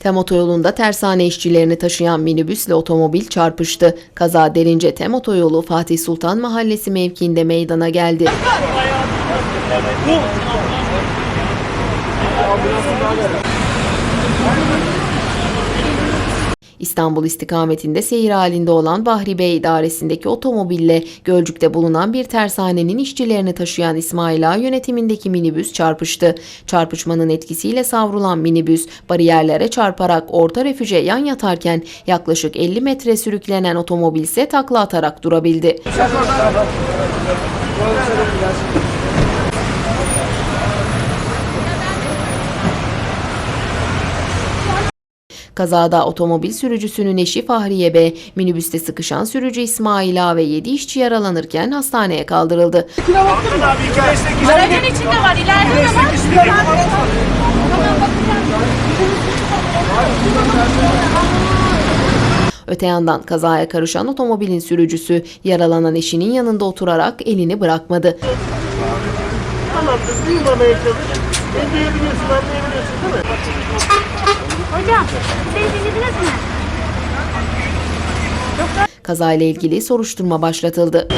Tem otoyolunda tersane işçilerini taşıyan minibüsle otomobil çarpıştı. Kaza derince Tem otoyolu Fatih Sultan Mahallesi mevkiinde meydana geldi. İstanbul istikametinde seyir halinde olan Bahri Bey idaresindeki otomobille Gölcük'te bulunan bir tersanenin işçilerini taşıyan İsmail Ağa yönetimindeki minibüs çarpıştı. Çarpışmanın etkisiyle savrulan minibüs bariyerlere çarparak orta refüje yan yatarken yaklaşık 50 metre sürüklenen otomobil ise takla atarak durabildi. Kazada otomobil sürücüsünün eşi Fahriye B, minibüste sıkışan sürücü İsmail A ve 7 işçi yaralanırken hastaneye kaldırıldı. Aracın içinde var, ileride de var. Öte yandan kazaya karışan otomobilin sürücüsü yaralanan eşinin yanında oturarak elini bırakmadı. Çalış. Ne diyebiliyorsun, anlayabiliyorsun değil mi? Hocam, siz dinlediniz mi? Kazayla ilgili soruşturma başlatıldı.